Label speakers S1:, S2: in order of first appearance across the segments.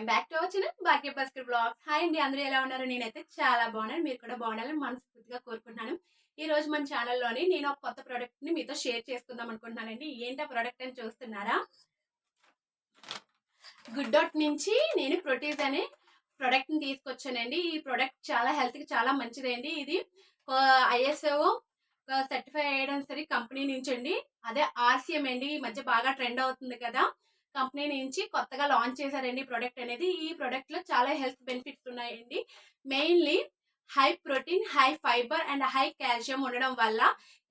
S1: Welcome back to our channel Bhagya Bhaskar blog hi అండి అందరూ ఎలా ఉన్నారు? నేనైతే చాలా బాగున్నాను. మీరు కూడా బాగుండాలని మనస్ఫూర్తిగా కోరుకుంటున్నాను. ఈ రోజు మన ఛానల్లోని నేను ఒక కొత్త ప్రోడక్ట్ని మీతో షేర్ చేసుకుందాం అనుకుంటున్నానండి. ఏంటి ఆ ప్రోడక్ట్ అని చూస్తున్నారా? గుడ్ డౌట్ నుంచి నేను ప్రొటీజ్ అనే ప్రోడక్ట్ని తీసుకొచ్చానండి. ఈ ప్రోడక్ట్ చాలా హెల్త్కి చాలా మంచిదండి. ఇది ఐఎస్ఓ సర్టిఫై అయ్యడం సరే కంపెనీ నుంచి అండి అదే ఆర్సీఎం అండి. ఈ మధ్య బాగా ట్రెండ్ అవుతుంది కదా. కంపెనీ నుంచి కొత్తగా లాంచ్ చేశారండి ప్రోడక్ట్ అనేది. ఈ ప్రోడక్ట్లో చాలా హెల్త్ బెనిఫిట్స్ ఉన్నాయండి. Mainly high protein high fibre and high calcium ఉండడం వల్ల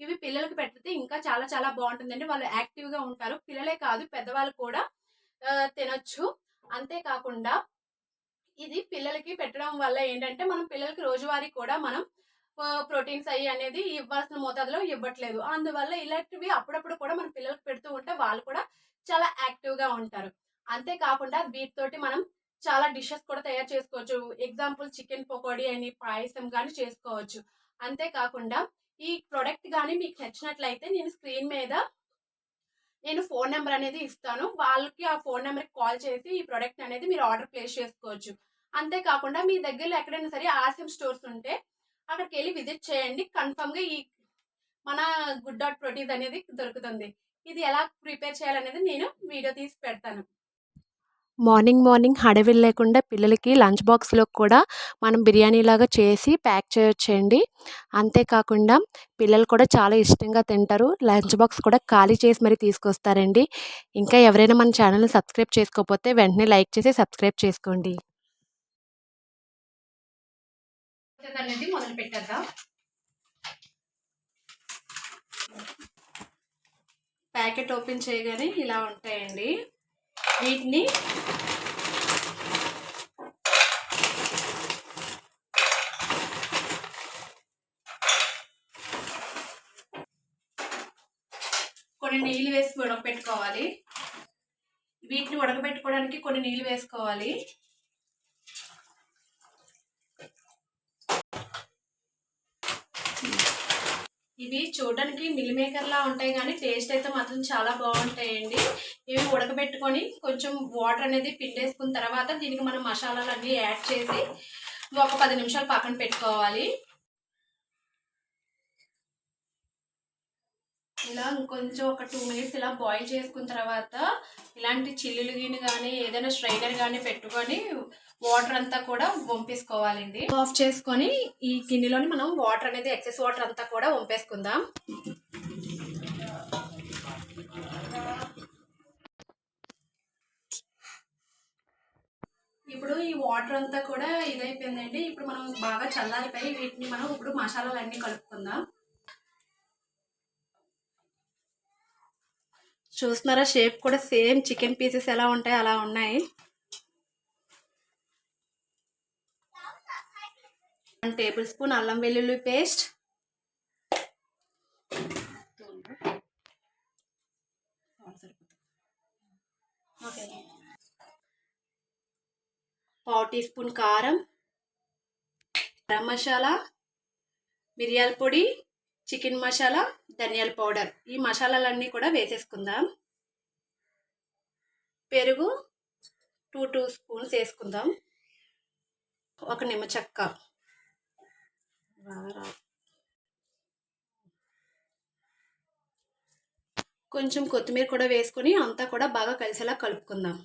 S1: ఇవి పిల్లలకు పెడితే ఇంకా చాలా చాలా బాగుంటుందండి. వాళ్ళు యాక్టివ్గా ఉంటారు. పిల్లలే కాదు పెద్దవాళ్ళు కూడా తినొచ్చు. అంతేకాకుండా ఇది పిల్లలకి పెట్టడం వల్ల ఏంటంటే మనం పిల్లలకి రోజువారీ కూడా మనం ప్రోటీన్స్ అయ్యి అనేది ఇవ్వాల్సిన మోతాదులో ఇవ్వట్లేదు. అందువల్ల ఇలాంటివి అప్పుడప్పుడు కూడా మన పిల్లలకు పెడుతూ ఉంటే వాళ్ళు కూడా చాలా యాక్టివ్గా ఉంటారు. అంతేకాకుండా వీటితోటి మనం చాలా డిషెస్ కూడా తయారు చేసుకోవచ్చు. ఎగ్జాంపుల్ చికెన్ పకోడీ అని పాయసం కానీ చేసుకోవచ్చు. అంతేకాకుండా ఈ ప్రోడక్ట్ కానీ మీకు నచ్చినట్లయితే నేను స్క్రీన్ మీద నేను ఫోన్ నెంబర్ అనేది ఇస్తాను. వాళ్ళకి ఆ ఫోన్ నెంబర్కి కాల్ చేసి ఈ ప్రోడక్ట్ అనేది మీరు ఆర్డర్ ప్లేస్ చేసుకోవచ్చు. అంతేకాకుండా మీ దగ్గరలో ఎక్కడైనా సరే ఆసియం స్టోర్స్ ఉంటే అక్కడికి వెళ్ళి విజిట్ చేయండి. కన్ఫర్మ్గా ఈ మన గుడ్ డాట్ ప్రోటీస్ అనేది దొరుకుతుంది. ఇది ఎలా ప్రిపేర్ చేయాలనేది నేను వీడియో తీసి పెడతాను.
S2: మార్నింగ్ మార్నింగ్ హడవిల్ లేకుండా పిల్లలకి లంచ్ బాక్స్లో కూడా మనం బిర్యానీ లాగా చేసి ప్యాక్ చేయొచ్చండి. అంతేకాకుండా పిల్లలు కూడా చాలా ఇష్టంగా తింటారు. లంచ్ బాక్స్ కూడా ఖాళీ చేసి మరీ తీసుకొస్తారండి. ఇంకా ఎవరైనా మన ఛానల్ని సబ్స్క్రైబ్ చేసుకోకపోతే వెంటనే లైక్ చేసి సబ్స్క్రైబ్ చేసుకోండి.
S1: అనేది మొదలు పెట్టేద్దాం. ప్యాకెట్ ఓపెన్ చేయగానే ఇలా ఉంటాయండి. వీటిని కొన్ని నీళ్ళు వేసి ఉడకబెట్టుకోవాలి వీటిని ఉడకబెట్టుకోవడానికి కొన్ని నీళ్ళు వేసుకోవాలి. ఇవి చూడడానికి మిల్ మేకర్లా ఉంటాయి కానీ టేస్ట్ అయితే మాత్రం చాలా బాగుంటాయండి. ఇవి ఉడకబెట్టుకొని కొంచెం వాటర్ అనేది పిండేసుకున్న తర్వాత దీనికి మనం మసాలాలు అన్నీ యాడ్ చేసి ఒక పది నిమిషాలు పక్కన పెట్టుకోవాలి. ఇలా ఇంకొంచెం ఒక టూ మినిట్స్ ఇలా బాయిల్ చేసుకున్న తర్వాత ఇలాంటి చిల్లులు గిన్నె కానీ ఏదైనా స్ట్రైనర్ కానీ పెట్టుకొని వాటర్ అంతా కూడా వంపేసుకోవాలండి. ఆఫ్ చేసుకొని ఈ గిన్నెలోని మనం వాటర్ అనేది ఎక్సెస్ వాటర్ అంతా కూడా వంపేసుకుందాం. ఇప్పుడు ఈ వాటర్ అంతా కూడా ఇదైపోయిందండి. ఇప్పుడు మనం బాగా చల్లారిపోయి వీటిని మనం ఇప్పుడు మసాలాలు అన్నీ కలుపుకుందాం. చూస్తున్నారా? షేప్ కూడా సేమ్ చికెన్ పీసెస్ ఎలా ఉంటాయి అలా ఉన్నాయి. వన్ టేబుల్ స్పూన్ అల్లం వెల్లుల్లి పేస్ట్. పావు టీ స్పూన్ కారం. గరం మసాలా. మిరియాల పొడి. చికెన్ మసాలా ధనియాల పౌడర్. ఈ మసాలాలన్నీ కూడా వేసేసుకుందాం. పెరుగు టూ టూ స్పూన్స్ వేసుకుందాం. ఒక నిమ్మ చెక్క. కొంచెం కొత్తిమీర కూడా వేసుకొని అంతా కూడా బాగా కలిసేలా కలుపుకుందాం.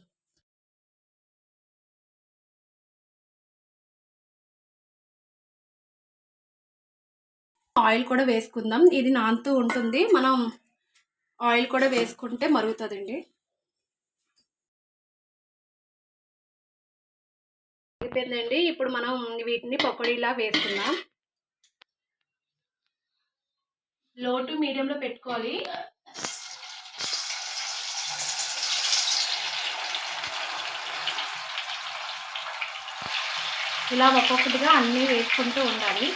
S1: ఆయిల్ కూడా వేసుకుందాం. ఇది నానుతూ ఉంటుంది. మనం ఆయిల్ కూడా వేసుకుంటే మరుగుతుందండి. అయిపోయిందండి. ఇప్పుడు మనం వీటిని పకోడీలా వేసుకుందాం. లో టు మీడియంలో పెట్టుకోవాలి. ఇలా ఒక్కొక్కటిగా అన్నీ వేసుకుంటూ ఉండాలి.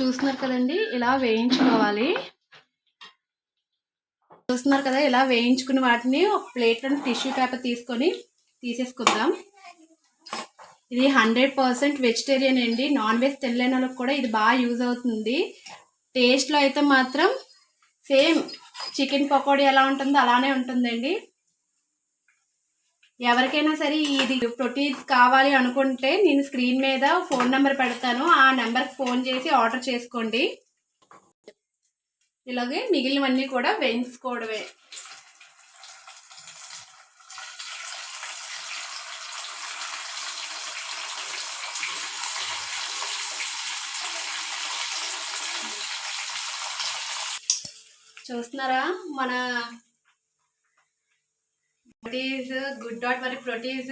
S1: చూస్తున్నారు కదండి ఇలా వేయించుకోవాలి. చూస్తున్నారు కదా ఇలా వేయించుకున్న వాటిని ఒక ప్లేట్లో టిష్యూ పేపర్ తీసుకొని తీసేసుకుందాం. ఇది హండ్రెడ్ పర్సెంట్ వెజిటేరియన్ అండి నాన్ వెజ్ తినలేని వాళ్ళకి కూడా ఇది బాగా యూజ్ అవుతుంది. టేస్ట్లో అయితే మాత్రం సేమ్ చికెన్ పకోడీ ఎలా ఉంటుందో అలానే ఉంటుందండి. ఎవరికైనా సరే ఇది ప్రోటీన్స్ కావాలి అనుకుంటే నేను స్క్రీన్ మీద ఫోన్ నెంబర్ పెడతాను. ఆ నెంబర్కి ఫోన్ చేసి ఆర్డర్ చేసుకోండి. ఇలాగే మిగిలినవన్నీ కూడా వేయించుకోవడమే. చూస్తున్నారా? మన ప్రోటీన్స్ గుడ్ డాట్ మరి ప్రోటీన్స్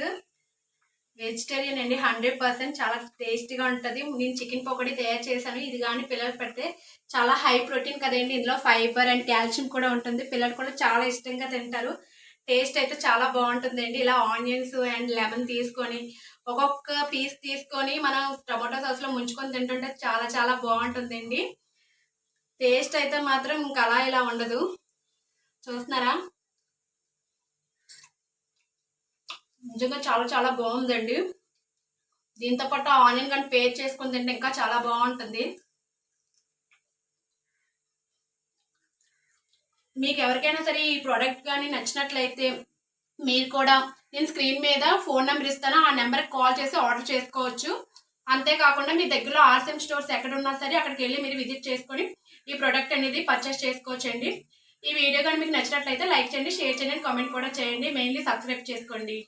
S1: వెజిటేరియన్ అండి హండ్రెడ్ పర్సెంట్ చాలా టేస్టీగా ఉంటుంది. నేను చికెన్ పకోడీ తయారు చేశాను. ఇది కానీ పిల్లలు పెడితే చాలా హై ప్రోటీన్ కదండి. ఇందులో ఫైబర్ అండ్ కాల్షియం కూడా ఉంటుంది. పిల్లలు కూడా చాలా ఇష్టంగా తింటారు. టేస్ట్ అయితే చాలా బాగుంటుందండి. ఇలా ఆనియన్స్ అండ్ లెమన్ తీసుకొని ఒక్కొక్క పీస్ తీసుకొని మనం టమాటో సాస్లో ముంచుకొని తింటుంటే చాలా చాలా బాగుంటుందండి. టేస్ట్ అయితే మాత్రం ఇంకా అలా ఇలా ఉండదు. చూస్తున్నారా? నిజంగా చాలా చాలా బాగుందండి. దీంతో పాటు ఆనియన్ కానీ పేర్ చేసుకుని తింటే ఇంకా చాలా బాగుంటుంది. మీకు ఎవరికైనా సరే ఈ ప్రోడక్ట్ కానీ నచ్చినట్లయితే మీరు కూడా నేను స్క్రీన్ మీద ఫోన్ నెంబర్ ఇస్తాను. ఆ నెంబర్కి కాల్ చేసి ఆర్డర్ చేసుకోవచ్చు. అంతేకాకుండా మీ దగ్గరలో ఆర్సిఎం స్టోర్స్ ఎక్కడ ఉన్నా సరే అక్కడికి వెళ్ళి మీరు విజిట్ చేసుకొని ఈ ప్రోడక్ట్ అనేది పర్చేస్ చేసుకోవచ్చండి. ఈ వీడియో కానీ మీకు నచ్చినట్లయితే లైక్ చేయండి షేర్ చేయండి కామెంట్ కూడా చేయండి. మెయిన్లీ సబ్స్క్రైబ్ చేసుకోండి.